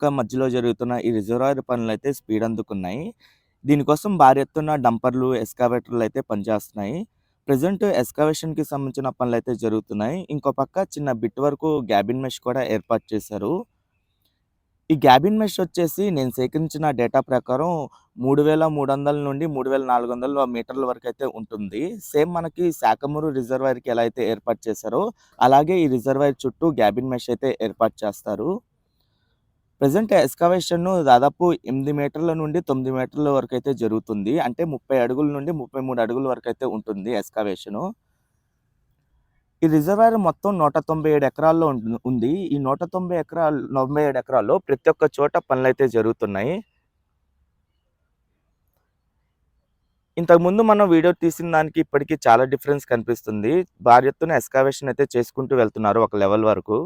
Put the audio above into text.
పక్క మధ్యలో జరుగుతున్న ఈ రిజర్వాయర్ పనులు అయితే స్పీడ్ అందుకున్నాయి. దీనికోసం భారీ ఎత్తున డంపర్లు, ఎస్కావేటర్లు అయితే పనిచేస్తున్నాయి. ప్రజెంట్ ఎస్కావేషన్కి సంబంధించిన పనులు అయితే జరుగుతున్నాయి. ఇంకో పక్క చిన్న బిట్ వరకు గ్యాబిన్ మెష్ కూడా ఏర్పాటు చేశారు. ఈ గ్యాబిన్ మెష్ వచ్చేసి నేను సేకరించిన డేటా ప్రకారం 3300 నుండి 3400 మీటర్ల వరకు అయితే ఉంటుంది. సేమ్ మనకి శాఖమూరు రిజర్వాయర్‌కి ఎలా అయితే ఏర్పాటు చేశారో, అలాగే ఈ రిజర్వాయర్ చుట్టూ గ్యాబిన్ మెష్ అయితే ఏర్పాటు చేస్తారు. ప్రజెంట్ ఎస్కవేషన్ దాదాపు ఎనిమిది మీటర్ల నుండి తొమ్మిది మీటర్ల వరకు అయితే జరుగుతుంది. అంటే 30 అడుగుల నుండి 33 అడుగుల వరకు అయితే ఉంటుంది ఎక్స్‌కవేషను. ఈ రిజర్వాయర్ మొత్తం 197 ఎకరాల్లో ఉంది. ఈ 190 ఎకరాలు 97 ఎకరాల్లో ప్రతి ఒక్క చోట పనులైతే జరుగుతున్నాయి. ఇంతకుముందు మనం వీడియో తీసిన దానికి ఇప్పటికీ చాలా డిఫరెన్స్ కనిపిస్తుంది. భారీ ఎత్తున అయితే చేసుకుంటూ వెళ్తున్నారు ఒక లెవెల్ వరకు.